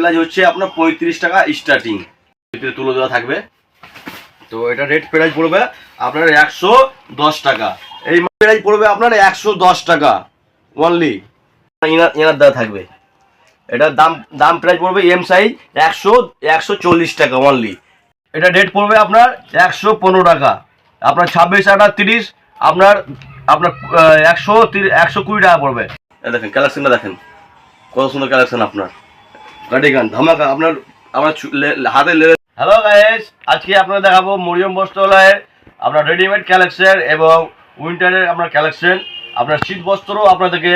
Price হচ্ছে আপনার পঁয়ত্রিশ টাকা স্টার্টিং ভিতরে তুলে দেওয়া থাকবে। তো এটা রেট প্রাইস পড়বে আপনার একশো দশ টাকা। এই প্রাইস পড়বে আপনার একশো দশ টাকা অনলি ইনার ইনার দেওয়া থাকবে। এটার দাম দাম প্রাইস পড়বে এম সাইজ একশো একশো চল্লিশ টাকা অনলি এটা রেট পড়বে আপনার একশো পনেরো টাকা। আপনার ছাব্বিশ টাকা তিরিশ, আপনার আপনার একশো একশো কুড়ি টাকা পড়বে। দেখেন কালেকশনটা দেখেন। কত সুন্দর কালেকশন আপনার। গাড়ি গান ধামাকা, আপনার ছু- হাতে হ্যালো গাইস আজকে আপনারা দেখাবো মরিয়ম বস্ত্রালয়ের, আপনার রেডিমেড কালেকশন এবং উইন্টারের আপনার কালেকশন আপনার শীত বস্ত্রও আপনাদেরকে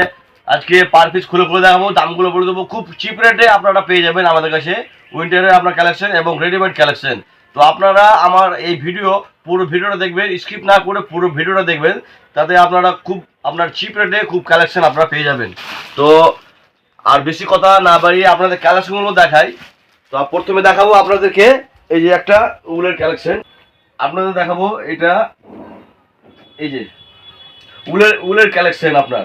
আজকে পার পিস খুলে খুলে দেখাবো। দামগুলো বলে দেবো। খুব চিপ রেটে আপনারা পেয়ে যাবেন আমাদের কাছে উইন্টারের আপনার কালেকশন এবং রেডিমেড কালেকশন তো আপনারা আমার এই ভিডিও পুরো ভিডিওটা দেখবেন। স্কিপ না করে পুরো ভিডিওটা দেখবেন। তাতে আপনারা খুব, আপনার চিপ রেটে খুব কালেকশন আপনারা পেয়ে যাবেন। তো আর বেশি কথা না বাড়িয়ে আপনাদের কালেকশনগুলো দেখাই। তো প্রথমে দেখাবো আপনাদেরকে এই যে একটা উলের কালেকশন। আপনাদের দেখাবো এটা এই যে উলের উলের কালেকশন আপনার।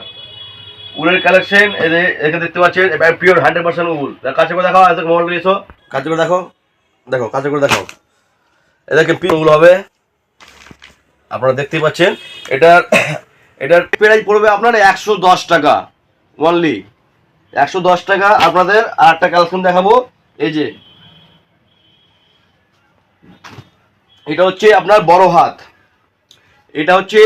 উলের কালেকশন, এই যে এখানে দেখতে পাচ্ছেন পিওর হান্ড্রেড পার্সেন্ট উল। কাছে করে দেখাও এত মোবাইল দিয়েছ। কাছে করে দেখো দেখো, কাছে করে দেখো এদেরকে পিওর উল হবে। আপনারা দেখতেই পাচ্ছেন, এটার এটার প্রাইস পড়বে আপনার একশো দশ টাকা অনলি একশো দশ টাকা আপনাদের, আর একটা কালেকশন দেখাবো। এই যে, এটা হচ্ছে আপনার বড় হাত। এটা হচ্ছে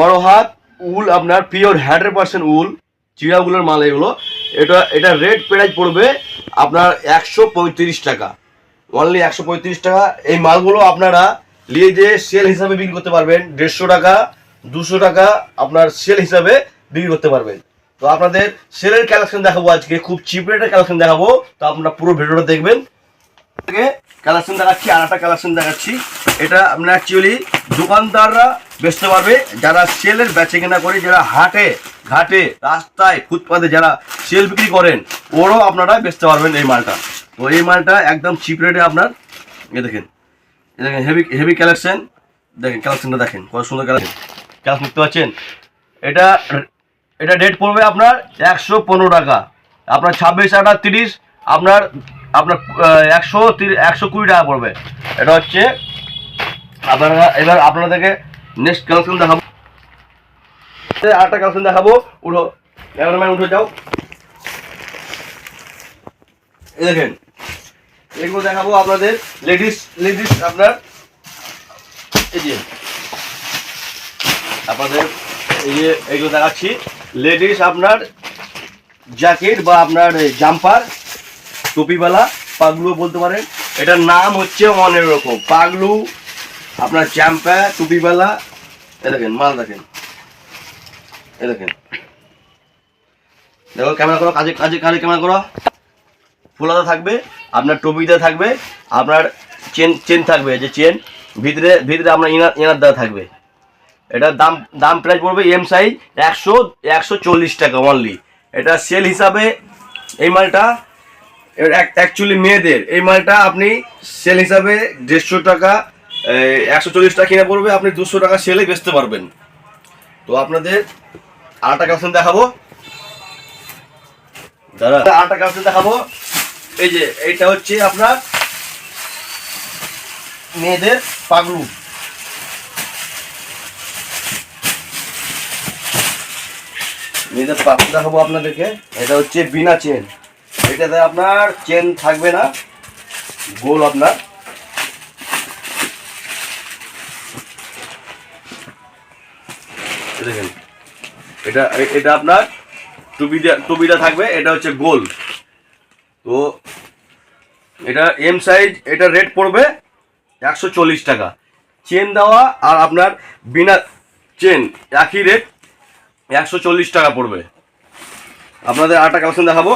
বড় হাত, উল আপনার, পিওর হান্ড্রেড পার্সেন্ট উল, চিড়াগুলোর মাল এগুলো। এটা এটা রেট প্রাইস পড়বে আপনার একশো পঁয়ত্রিশ টাকা। অনলি একশো পঁয়ত্রিশ টাকা। এই মালগুলো আপনারা নিয়ে যে সেল হিসাবে বিক্রি করতে পারবেন, দেড়শো টাকা, দুশো টাকা আপনার সেল হিসাবে বিক্রি করতে পারবেন। তো আপনাদের সেলের কালেকশন দেখাবো আজকে, খুব চিপ রেটের কালেকশন দেখাবো। তো আপনারা পুরো ভিডিওটা দেখবেন। কালেকশন দেখাচ্ছি আর একটা কালেকশন দেখাচ্ছি। এটা আপনার অ্যাকচুয়ালি দোকানদাররা বেচতে পারবে। যারা সেলের বেচে কেনা করে, যারা হাটে, ঘাটে, রাস্তায়, ফুটপাতে যারা সেল বিক্রি করেন, ওরও আপনারা বেচতে পারবেন এই মালটা। তো এই মালটা একদম চিপ রেটে আপনার এ দেখেন এ দেখেন হেভি হেভি কালেকশন দেখেন কালেকশনটা দেখেন, কত সুন্দর কালেকশন কালেকশন দেখতে পাচ্ছেন? এটা এটা রেট পড়বে আপনার একশো পনেরো টাকা। আপনার ছাব্বিশ টাকা তিরিশ, আপনার আপনার একশো একশো কুড়ি টাকা পড়বে। এটা হচ্ছে আপনারা এবার আপনাদেরকে নেক্সট কালেকশন দেখাবো। আরেকটা কালেকশন দেখাবো। উঠো। ক্যামেরাম্যান উঠে যাও। দেখেন। এগুলো দেখাবো আপনাদের। লেডিস লেডিস আপনার, এই যে, আপনাদের, এই যে, এগুলো দেখাচ্ছি। লেডিস আপনার জ্যাকেট বা আপনার জাম্পার টুপিওয়ালা পাগলু বলতে পারেন। এটার নাম হচ্ছে অনেক রকম। পাগলু, আপনার চ্যাম্পা টুপিওয়ালা, এ দেখেন, মাল দেখেন। এ দেখেন। দেখো ক্যামেরা করো, কাজে কাজে কাজে ক্যামেরা করো। ফুলাদা থাকবে, আপনার টুপিতে থাকবে, আপনার চেন চেন থাকবে, যে চেন ভিতরে ভিতরে আপনার ইনার ইনার দেওয়া থাকবে। এটার দাম দাম প্রাইস পড়বে এম সাইজ একশো একশো চল্লিশ টাকা অনলি এটা সেল হিসাবে এই মালটা অ্যাকচুয়ালি মেয়েদের, এই মালটা আপনি সেল হিসাবে দেড়শো টাকা একশো চল্লিশ টাকা কিনে পড়বে, আপনি দুশো টাকা সেলে বেচতে পারবেন। তো আপনাদের আরেকটা কালেকশন দেখাবো। দাদা আরেকটা কালেকশন দেখাবো। এই যে, এইটা হচ্ছে আপনার মেয়েদের পাগলু। মেয়েদের পাগলু দেখাবো আপনাদেরকে, এটা হচ্ছে বিনা চেন। এটাতে আপনার চেন থাকবে না, গোল আপনার। দেখেন, এটা এটা আপনার টুপিটা টুপিটা থাকবে, এটা হচ্ছে গোল। তো এটা এম সাইজ এটা রেট পড়বে একশো চল্লিশ টাকা। চেন দেওয়া আর আপনার বিনা চেন, একই রেট একশো চল্লিশ টাকা পড়বে। আপনাদের আরেকটা কালেকশন দেখাবো।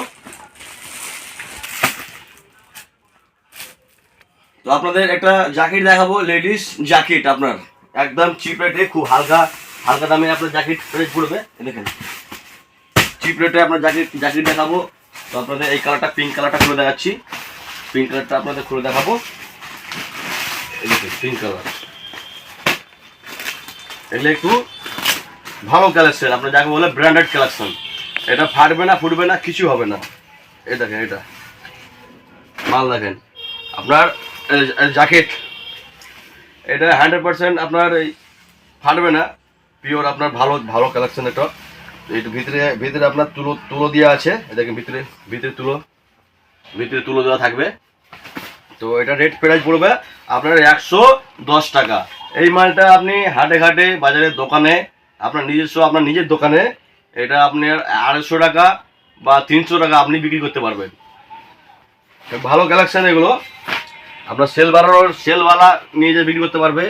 তো আপনাদের একটা জ্যাকেট দেখাবো লেডিস জ্যাকেট আপনার। একদম চিপ রেটে খুব হালকা হালকা দামে আপনার জ্যাকেট রেট পড়বে। দেখেন। চিপ রেটে আপনার জ্যাকেট জ্যাকেট দেখাবো। তো আপনাদের এই কালারটা পিঙ্ক কালারটা খুলে দেখাচ্ছি। পিঙ্ক কালারটা আপনাদের খুলে দেখাবো। দেখেন পিঙ্ক কালার এগুলো একটু ভালো কালেকশন আপনি যাকে বলে ব্র্যান্ডেড কালেকশন এটা ফাটবে না, ফুটবে না, কিছু হবে না। এই দেখেন, এটা। মাল দেখেন। আপনার জ্যাকেট এটা হান্ড্রেড পার্সেন্ট আপনার এই ফাটবে না। পিওর আপনার ভালো ভালো কালেকশন এটা। এইটু ভিতরে ভিতরে আপনার তুলো তুলো দেওয়া আছে। দেখেন, ভিতরে ভিতরে তুলো। ভিতরে তুলো দেওয়া থাকবে। তো এটা রেট প্রাইস পড়বে আপনার একশো দশ টাকা। এই মালটা আপনি হাটে, ঘাটে বাজারের দোকানে আপনার নিজস্ব, আপনার নিজের দোকানে এটা আপনার আড়াইশো টাকা বা তিনশো টাকা আপনি বিক্রি করতে পারবেন। ভালো কালেকশান এগুলো। আপনার সেল বাড়ানোর সেলওয়ালা নিয়ে যেয়ে বিক্রি করতে পারবে।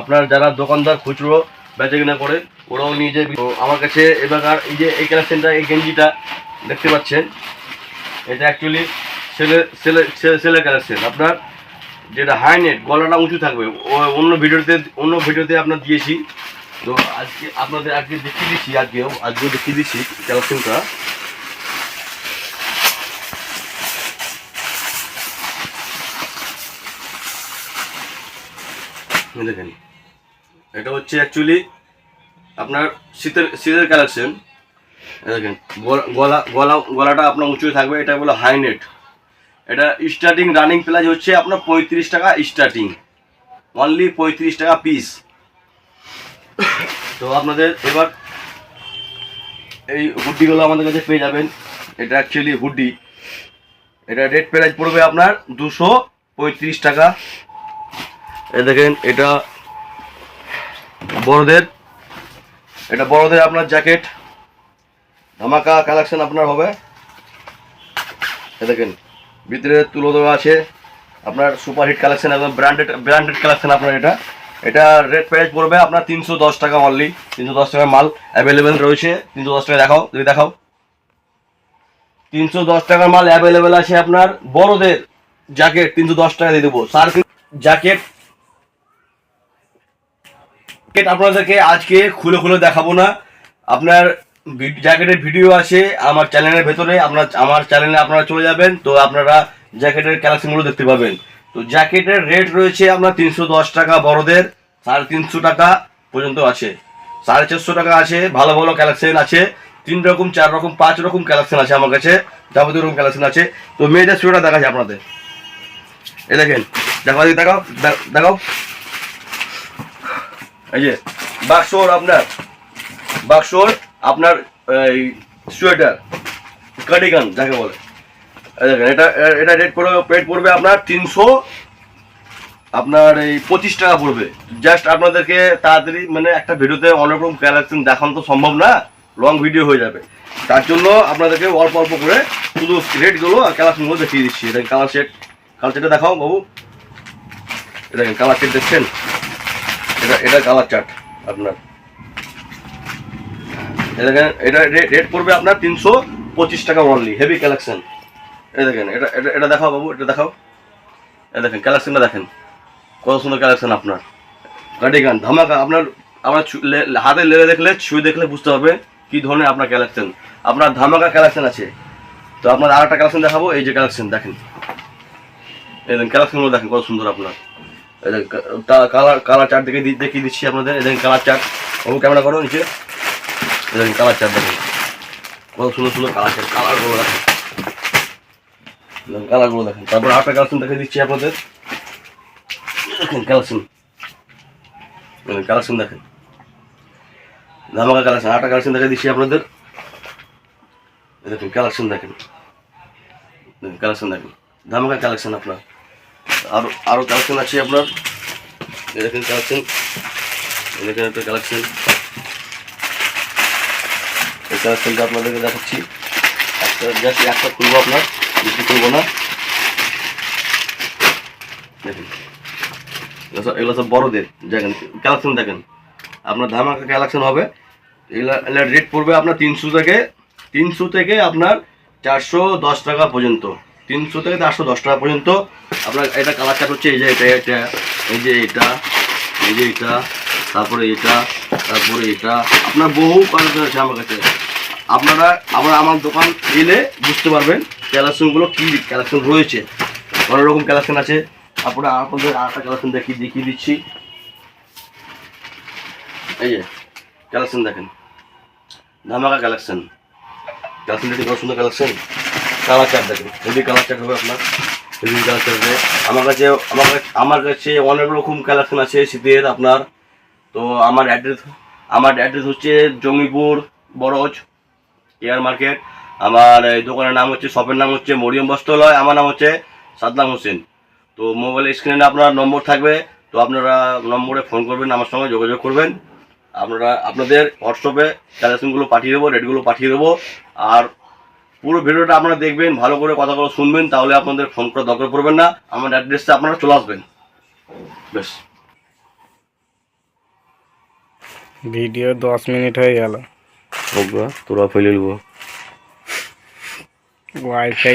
আপনার যারা দোকানদার খুচরো বেচে কিনা করে, ওরাও নিয়ে যেয়ে আমার কাছে এবার এই যে এই কালেকশানটা এই গেঞ্জিটা দেখতে পাচ্ছেন। এটা অ্যাকচুয়ালি সেলে সেলে সেলের কালেকশন আপনার যেটা হাই নেট গলাটা উঁচু থাকবে। অন্য ভিডিওতে অন্য ভিডিওতে আপনার দিয়েছি। তো আজকে আপনাদের আজকে দেখিয়ে দিচ্ছি, আজকেও আজকেও দেখিয়ে দিচ্ছি এই দেখেন, এটা হচ্ছে অ্যাকচুয়ালি আপনার শীতের শীতের কালেকশন দেখেন, গলা- গলা গলা, গলাটা আপনার উঁচু থাকবে, এটা বলে হাই নেট এটা স্টার্টিং রানিং প্রাইস হচ্ছে আপনার পঁয়ত্রিশ টাকা স্টার্টিং অনলি পঁয়ত্রিশ টাকা পিস তো আপনাদের এবার এই হুড্ডিগুলো আমাদের কাছে পেয়ে যাবেন। এটা অ্যাকচুয়ালি হুড্ডি। এটা রেট প্রাইস পড়বে আপনার দুশো পঁয়ত্রিশ টাকা। এ দেখেন, এটা বড়দের। এটা বড়দের আপনার জ্যাকেট ধামাকা কালেকশন আপনার হবে। এ দেখেন, ভিতরে তুলো দেওয়া আছে। আপনার সুপার হিট কালেকশন একদম ব্র্যান্ডেড ব্র্যান্ডেড কালেকশন আপনার এটা। এটা রেট প্রাইস পড়বে আপনার তিনশো দশ টাকা অনলি তিনশো দশ টাকার মাল অ্যাভেলেবেল রয়েছে। তিনশো দশ টাকা দেখাও, যদি দেখাও। তিনশো দশ টাকার মাল অ্যাভেলেবেল আছে আপনার বড়দের জ্যাকেট তিনশো দশ টাকা দিয়ে দেবো। সার জ্যাকেট জ্যাকেট আপনাদেরকে আজকে খুলে খুলে দেখাবো না। আপনার জ্যাকেটের ভিডিও আছে আমার চ্যানেলের ভেতরে। আপনার আমার চ্যানেলে আপনারা চলে যাবেন, তো আপনারা জ্যাকেটের কালেকশনগুলো দেখতে পাবেন। তো জ্যাকেটের রেট রয়েছে আপনার তিনশো দশ টাকা, বড়দের সাড়ে তিনশো টাকা পর্যন্ত আছে। সাড়ে চারশো টাকা আছে, ভালো ভালো কালেকশন আছে। তিন রকম, চার রকম, পাঁচ রকম কালেকশন আছে আমার কাছে, যাবতীয় রকম কালেকশন আছে। তো মেয়েদের সোয়েটার দেখা যায় আপনাদের। এ দেখেন দেখো দেখাও দেখাও এই যে বাক্সর আপনার বাক্সর আপনার, এই সোয়েটার কার্ডিগান যাকে বলে। দেখেন, এটা এটা রেট পড়বে রেট পড়বে আপনার তিনশো, আপনার এই পঁচিশ টাকা পড়বে। জাস্ট আপনাদেরকে তাড়াতাড়ি মানে একটা ভিডিওতে অনেক রকম কালেকশন দেখানো তো সম্ভব না লং ভিডিও হয়ে যাবে। তার জন্য আপনাদেরকে অল্প অল্প করে শুধু রেটগুলো আর কালারগুলো দেখিয়ে দিচ্ছি। এটা কালার সেট কালার সেটটা দেখাও বাবু। এটা কালার সেট দেখছেন? এটা এটা কালার চার্ট আপনার। দেখেন, এটা রেট পড়বে আপনার তিনশো পঁচিশ টাকা অনলি হেভি কালেকশন এটা দেখেন, এটা এটা এটা দেখাও বাবু, এটা দেখাও। এটা দেখেন কালেকশনটা দেখেন। কত সুন্দর কালেকশন আপনার। গান, ধামাকা। আপনার আপনার হাতে লেগে দেখলে, ছুঁয়ে দেখলে বুঝতে হবে কি ধরনের আপনার কালেকশন আপনার ধামাকা কালেকশন আছে। তো আপনার আর একটা কালেকশন দেখাবো, এই যে কালেকশন দেখেন। এই দেখেন কালেকশনগুলো দেখেন, কত সুন্দর আপনার। এই দেখেন কালার কালার চার্ট দেখে দেখিয়ে দিচ্ছি আপনাদের। এই দেখেন কালার চার্ট বাবু ক্যামেরা করো নিচে। এই দেখেন কালার চার্ট দেখেন। কত সুন্দর সুন্দর কালার চার্ট কালারগুলো দেখেন। কালারগুলো দেখেন। তারপর আরেকটা কালেকশন দেখে দিচ্ছি আপনাদের। দেখেন দেখেন কালেকশন দেখেন। ধামাকা কালেকশন আরেকটা কালেকশন দেখে দিচ্ছি আপনাদের। দেখেন কালেকশন দেখেন। কালেকশন দেখেন। ধামাকা কালেকশন আপনার। আরও আরও কালেকশন আছে আপনার। দেখেন কালেকশন দেখেন একটা কালেকশন এই কালেকশনটা আপনাদেরকে দেখাচ্ছি। একটা জাস্ট একটা খুলবো আপনার। বেশি খুলবো না দেখেন এগুলো সব- বড়দের দেখেন কালেকশন দেখেন। আপনার ধামাকা কালেকশন হবে। এগুলা রেট পড়বে আপনার তিনশো থেকে তিনশো থেকে আপনার চারশো দশ টাকা পর্যন্ত। তিনশো থেকে চারশো দশ টাকা পর্যন্ত। আপনার এটা কালার হচ্ছে এই যে এটা এটা, এই যে এটা, এই যে এটা, তারপরে এটা তারপরে এটা। আপনার বহু কালেকশন আছে আমার কাছে। আপনারা আমরা আমার দোকান এলে বুঝতে পারবেন। কালেকশনগুলো কী কালেকশন রয়েছে? অনেক রকম কালেকশন আছে। তারপরে আপনাদের আরেকটা কালেকশন দেখিয়ে দেখিয়ে দিচ্ছি। এই যে কালেকশন দেখেন। ধামাকা কালেকশন কালেকশন দেখি কত সুন্দর কালেকশন কালার চার্ট দেখেন। হেভি কালার চার্ট হবে আপনার। বিভিন্ন কালার আছে আমার কাছে, আমার আমার কাছে অনেক রকম কালেকশন আছে শীতের আপনার। তো আমার অ্যাড্রেস আমার অ্যাড্রেস হচ্ছে জঙ্গিপুর বড়জ কেয়ার মার্কেট। আমার এই দোকানের নাম হচ্ছে শপের নাম হচ্ছে মরিয়ম বস্ত্রালয় আমার নাম হচ্ছে সাদলাম হোসেন। তো মোবাইল স্ক্রিনে আপনার নম্বর থাকবে তো আপনারা নম্বরে ফোন করবেন আমার সঙ্গে যোগাযোগ করবেন। আপনারা আপনাদের হোয়াটসঅ্যাপে কালেকশনগুলো পাঠিয়ে দেবো রেটগুলো পাঠিয়ে দেবো। আর পুরো ভিডিওটা আপনারা দেখবেন ভালো করে কথাগুলো শুনবেন তাহলে আপনাদের ফোন করার দরকার পড়বেন না। আমার অ্যাড্রেসটা আপনারা চলে আসবেন। বেশ। ভিডিও দশ মিনিট হয়ে গেল। তোরা ফেলে নেব Why fail?